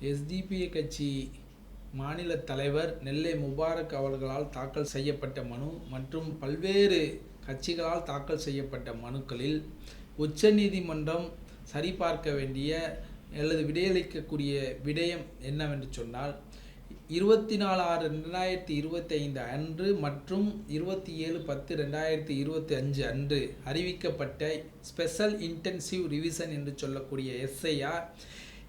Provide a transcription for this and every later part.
SDPI கட்சி மாநில தலைவர் நெல்லை முபாரக் அவர்களால் தாக்கல் செய்யப்பட்ட மனு மற்றும் பல்வேறு கட்சிகளால் தாக்கல் செய்யப்பட்ட மனுக்களில் உச்சநீதிமன்றம் சரிபார்க்க வேண்டிய அல்லது விடையளிக்கக்கூடிய விடயம் என்னவென்று சொன்னால் இருபத்தி நாலு ஆறு ரெண்டாயிரத்தி இருபத்தி ஐந்து அன்று மற்றும் இருபத்தி ஏழு பத்து ரெண்டாயிரத்தி இருபத்தி அஞ்சு அன்று அறிவிக்கப்பட்ட ஸ்பெஷல் இன்டென்சிவ் ரிவிஷன் என்று சொல்லக்கூடிய எஸ்ஐஆர்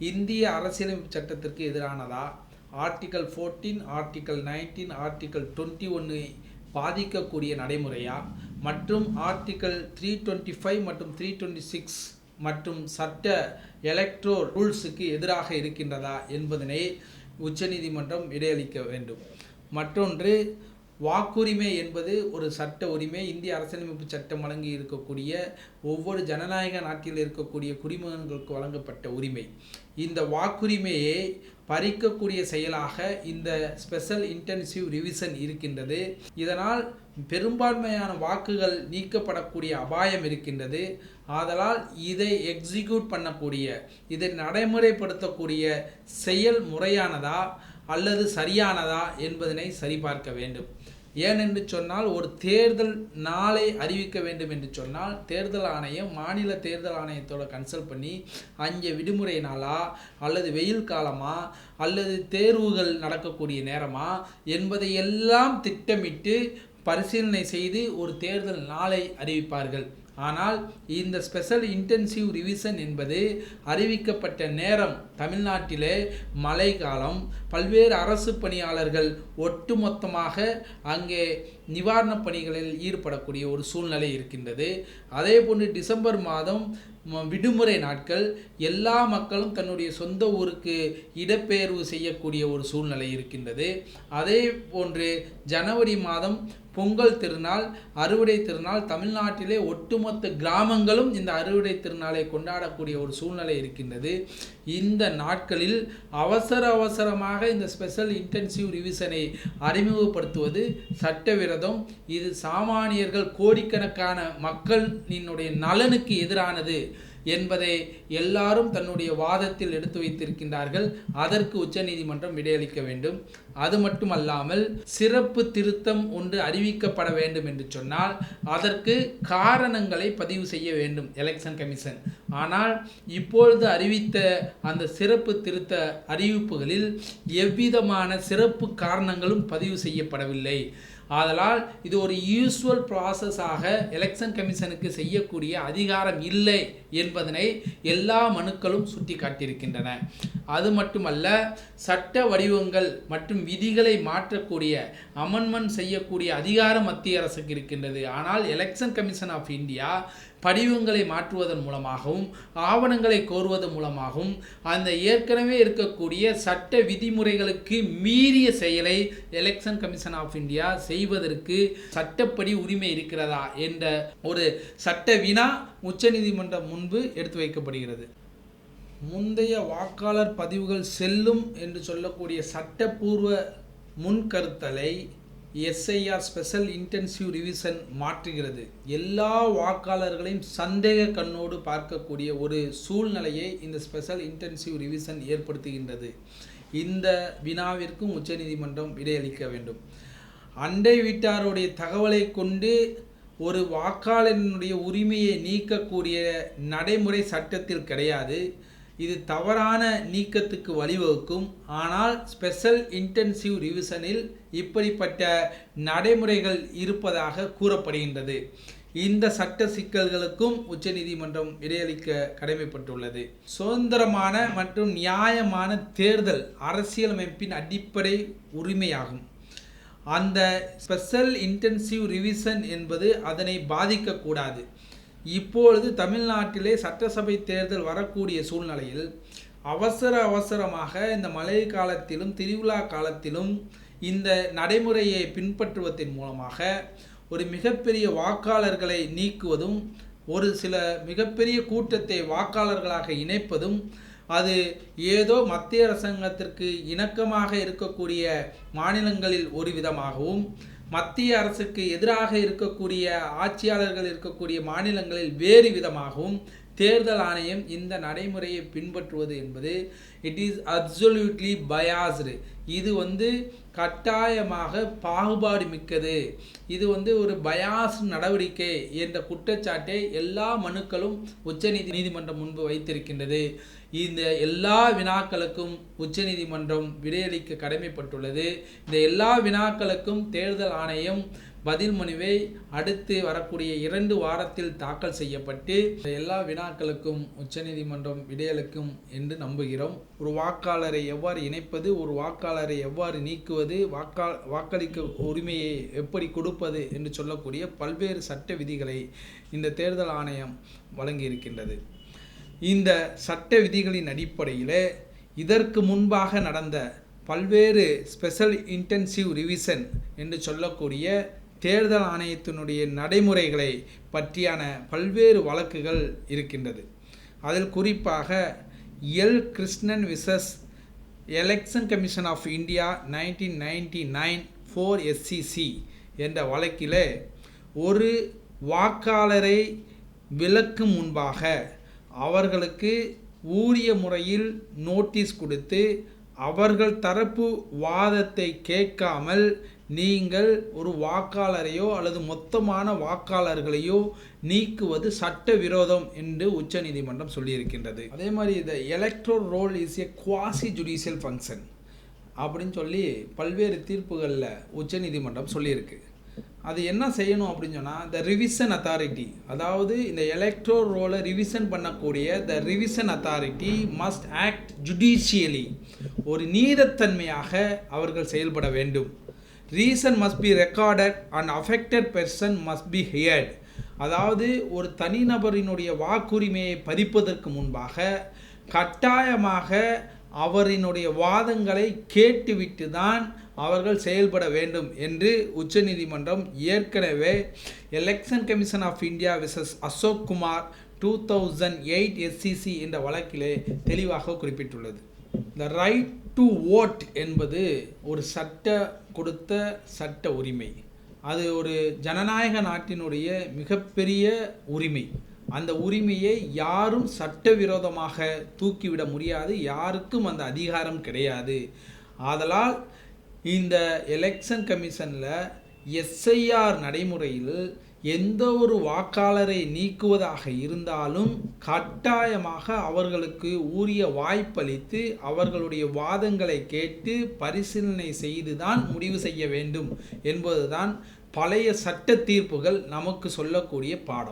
இந்திய அரசியலமைப்பு சட்டத்திற்கு எதிரானதா? Article fourteen article nineteen article twenty ஒன்று பாதிக்கக்கூடிய நடைமுறையா? மற்றும் ஆர்டிக்கல் த்ரீ டுவெண்ட்டி ஃபைவ் மற்றும் த்ரீ டுவெண்ட்டி சிக்ஸ் மற்றும் சட்ட எலக்ட்ரோ ரூல்ஸுக்கு எதிராக இருக்கின்றதா என்பதனை உச்சநீதிமன்றம் இடையளிக்க வேண்டும். மற்றொன்று வாக்குரிமை என்பது ஒரு சட்ட உரிமை. இந்திய அரசியலமைப்பு சட்டம் வழங்கி இருக்கக்கூடிய ஒவ்வொரு ஜனநாயக நாட்டில் இருக்கக்கூடிய குடிமகன்களுக்கு வழங்கப்பட்ட உரிமை. இந்த வாக்குரிமையை பறிக்கக்கூடிய செயலாக இந்த ஸ்பெஷல் இன்டென்சிவ் ரிவிஷன் இருக்கின்றது. இதனால் பெரும்பான்மையான வாக்குகள் நீக்கப்படக்கூடிய அபாயம் இருக்கின்றது. ஆதலால் இதை எக்ஸிக்யூட் பண்ணக்கூடிய இதை நடைமுறைப்படுத்தக்கூடிய செயல் முறையானதா அல்லது சரியானதா என்பதனை சரிபார்க்க வேண்டும். ஏனென்று சொன்னால் ஒரு தேர்தல் நாளை அறிவிக்க வேண்டும் என்று சொன்னால் தேர்தல் ஆணையம் மாநில தேர்தல் ஆணையத்தோட கன்சல்ட் பண்ணி அங்கே விடுமுறை நாளா அல்லது வெயில் காலமா அல்லது தேர்வுகள் நடக்கக்கூடிய நேரமா என்பதை எல்லாம் திட்டமிட்டு பரிசீலனை செய்து ஒரு தேர்தல் நாளை அறிவிப்பார்கள். ஆனால் இந்த ஸ்பெஷல் இன்டென்சிவ் ரிவிஷன் என்பது அறிவிக்கப்பட்ட நேரம் தமிழ்நாட்டிலே மழை காலம் பல்வேறு அரசு பணியாளர்கள் ஒட்டுமொத்தமாக அங்கே நிவாரணப் பணிகளில் ஈடுபடக்கூடிய ஒரு சூழ்நிலை இருக்கின்றது. அதே போன்று டிசம்பர் மாதம் விடுமுறை நாட்கள் எல்லா மக்களும் தன்னுடைய சொந்த ஊருக்கு இடப்பெயர்வு செய்யக்கூடிய ஒரு சூழ்நிலை இருக்கின்றது. அதே போன்று ஜனவரி மாதம் பொங்கல் திருநாள் அறுவடை திருநாள் தமிழ்நாட்டிலே ஒட்டுமொத்த கிராமங்களும் இந்த அறுவடை திருநாளை கொண்டாடக்கூடிய ஒரு சூழ்நிலை இருக்கின்றது. இந்த நாட்களில் அவசர அவசரமாக இந்த ஸ்பெஷல் இன்டென்சிவ் ரிவிஷனை அறிமுகப்படுத்துவது சட்டவிரதம். இது சாமானியர்கள் கோடிக்கணக்கான மக்களினுடைய நலனுக்கு எதிரானது. என்பதை எல்லாரும் தன்னுடைய வாதத்தில் எடுத்து வைத்திருக்கின்றார்கள். அதற்கு உச்சநீதிமன்றம் விடையளிக்க வேண்டும். அது மட்டுமல்லாமல் சிறப்பு திருத்தம் ஒன்று அறிவிக்கப்பட வேண்டும் என்று சொன்னால் அதற்கு காரணங்களை பதிவு செய்ய வேண்டும் எலெக்ஷன் கமிஷன் ஆனால் இப்பொழுது அறிவித்த அந்த சிறப்பு திருத்த அறிவிப்புகளில் எவ்விதமான சிறப்பு காரணங்களும் பதிவு செய்யப்படவில்லை. ஆதலால் இது ஒரு யூஸ்வல் ப்ராசஸாக எலெக்ஷன் கமிஷனுக்கு செய்யக்கூடிய அதிகாரம் இல்லை என்பதனை எல்லா மனுக்களும் சுட்டி காட்டியிருக்கின்றன அது மட்டுமல்ல சட்ட வடிவங்கள் மற்றும் விதிகளை மாற்றக்கூடிய அமன்மன் செய்யக்கூடிய அதிகாரம் மத்திய அரசுக்கு இருக்கின்றது. ஆனால் எலெக்ஷன் கமிஷன் ஆஃப் இந்தியா படிவங்களை மாற்றுவதன் மூலமாகவும் ஆவணங்களை கோருவதன் மூலமாகவும் அந்த ஏற்கனவே இருக்கக்கூடிய சட்ட விதிமுறைகளுக்கு மீறிய செயலை எலெக்ஷன் கமிஷன் ஆஃப் இந்தியா செய்வதற்கு சட்டப்படி உரிமை இருக்கிறதா என்ற ஒரு சட்ட வினா உச்சநீதிமன்றம் முன்பு எடுத்து வைக்கப்படுகிறது. முந்தைய வாக்காளர் பதிவுகள் செல்லும் என்று சொல்லக்கூடிய சட்டப்பூர்வ முன்கருத்தலை எஸ்ஐஆர் ஸ்பெஷல் இன்டென்சிவ் ரிவிஷன் மாற்றுகிறது. எல்லா வாக்காளர்களையும் சந்தேக கண்ணோடு பார்க்கக்கூடிய ஒரு சூழ்நிலையை இந்த ஸ்பெஷல் இன்டென்சிவ் ரிவிஷன் ஏற்படுத்துகின்றது. இந்த வினாவிற்கும் உச்சநீதிமன்றம் விடையளிக்க வேண்டும். அண்டை வீட்டாருடைய தகவலை கொண்டு ஒரு வாக்காளரினுடைய உரிமையை நீக்கக்கூடிய நடைமுறை சட்டத்தில் கிடையாது. இது தவறான நீக்கத்துக்கு வழிவகுக்கும். ஆனால் ஸ்பெஷல் இன்டென்சிவ் ரிவிஷனில் இப்படிப்பட்ட நடைமுறைகள் இருப்பதாக கூறப்படுகின்றது. இந்த சட்ட சிக்கல்களுக்கும் உச்சநீதிமன்றம் இடையளிக்க கடமைப்பட்டுள்ளது. சுதந்திரமான மற்றும் நியாயமான தேர்தல் அரசியலமைப்பின் அடிப்படை உரிமையாகும். அந்த ஸ்பெஷல் இன்டென்சிவ் ரிவிஷன் என்பது அதனை பாதிக்கக்கூடாது. இப்பொழுது தமிழ்நாட்டிலே சட்டசபை தேர்தல் வரக்கூடிய சூழ்நிலையில் அவசர அவசரமாக இந்த மழை காலத்திலும் திருவிழா காலத்திலும் இந்த நடைமுறையை பின்பற்றுவதன் மூலமாக ஒரு மிகப்பெரிய வாக்காளர்களை நீக்குவதும் ஒரு சில மிகப்பெரிய கூட்டத்தை வாக்காளர்களாக இணைப்பதும் அது ஏதோ மத்திய அரசாங்கத்திற்கு இணக்கமாக இருக்கக்கூடிய மாநிலங்களில் ஒரு விதமாகவும் மத்திய அரசுக்கு எதிராக இருக்கக்கூடிய ஆட்சியாளர்கள் இருக்கக்கூடிய மாநிலங்களில் வேறு விதமாகவும் தேர்தல் ஆணையம் இந்த நடைமுறையை பின்பற்றுவது என்பது இட் இஸ் அப்சொல்யூட்லி பயாஸ்டு இது வந்து கட்டாயமாக பாகுபாடு மிக்கது. இது வந்து ஒரு பயாஸ் நடவடிக்கை என்ற குற்றச்சாட்டை எல்லா மனுக்களும் உச்சநீதி நீதிமன்றம் முன்பு வைத்திருக்கின்றது. இந்த எல்லா வினாக்களுக்கும் உச்சநீதிமன்றம் விடையளிக்க கடமைப்பட்டுள்ளது. இந்த எல்லா வினாக்களுக்கும் தேர்தல் ஆணையம் பதில் மனுவை அடுத்து வரக்கூடிய இரண்டு வாரத்தில் தாக்கல் செய்யப்பட்டு எல்லா வினாக்களுக்கும் உச்சநீதிமன்றம் விடையளிக்கும் என்று நம்புகிறோம். ஒரு வாக்காளரை எவ்வாறு இணைப்பது ஒரு வாக்காளரை எவ்வாறு நீக்குவது வாக்கா வாக்களிக்க உரிமையை எப்படி கொடுப்பது என்று சொல்லக்கூடிய பல்வேறு சட்ட விதிகளை இந்த தேர்தல் ஆணையம் வழங்கியிருக்கின்றது. இந்த சட்ட விதிகளின் அடிப்படையில் இதற்கு முன்பாக நடந்த பல்வேறு ஸ்பெஷல் இன்டென்சிவ் ரிவிஷன் என்று சொல்லக்கூடிய தேர்தல் ஆணையத்தினுடைய நடைமுறைகளை பற்றியான பல்வேறு வழக்குகள் இருக்கின்றது. அதில் குறிப்பாக L. Krishnan versus election commission of India nineteen ninety nine four SCC என்ற வழக்கில் ஒரு வாக்காளரை விலக்கும் முன்பாக அவர்களுக்கு ஊரிய முறையில் நோட்டீஸ் கொடுத்து அவர்கள் தரப்பு வாதத்தை கேட்காமல் நீங்கள் ஒரு வாக்காளரையோ அல்லது மொத்தமான வாக்காளர்களையோ நீக்குவது சட்ட விரோதம் என்று உச்சநீதிமன்றம் சொல்லியிருக்கின்றது. அதே மாதிரி இந்த electoral roll is a quasi judicial function அப்படின்னு சொல்லி பல்வேறு தீர்ப்புகளில் உச்சநீதிமன்றம் சொல்லியிருக்கு. அது என்ன செய்யணும் அப்படின்னு சொன்னால் த ரிவிஷன் அத்தாரிட்டி அதாவது இந்த எலக்ட்ரோ ரோலை ரிவிஷன் பண்ணக்கூடிய the revision authority must act judicially ஒரு நீதத்தன்மையாக அவர்கள் செயல்பட வேண்டும். Reason must be recorded and affected person must be heard அதாவது ஒரு தனிநபரினுடைய வாக்குரிமையை பறிப்பதற்கு முன்பாக கட்டாயமாக அவரினுடைய வாதங்களை கேட்டுவிட்டு தான் அவர்கள் செயல்பட வேண்டும் என்று உச்சநீதிமன்றம் ஏற்கனவே election commission of India versus Ashok Kumar two thousand eight SCC என்ற வழக்கிலே தெளிவாக குறிப்பிட்டுள்ளது. த ரைட் டு ஓட் என்பது ஒரு சட்ட கொடுத்த சட்ட உரிமை. அது ஒரு ஜனநாயக நாட்டினுடைய மிகப்பெரிய உரிமை. அந்த உரிமையை யாரும் சட்டவிரோதமாக தூக்கிவிட முடியாது யாருக்கும் அந்த அதிகாரம் கிடையாது. ஆதலால் இந்த எலெக்ஷன் கமிஷனில் எஸ்ஐஆர் நடைமுறையில் எந்த ஒரு வாக்காளரை நீக்குவதாக இருந்தாலும் கட்டாயமாக அவர்களுக்கு உரிய வாய்ப்பளித்து அவர்களுடைய வாதங்களை கேட்டு பரிசீலனை செய்துதான் முடிவு செய்ய வேண்டும் என்பதுதான் பழைய சட்ட தீர்ப்புகள் நமக்கு சொல்லக்கூடிய பாடம்.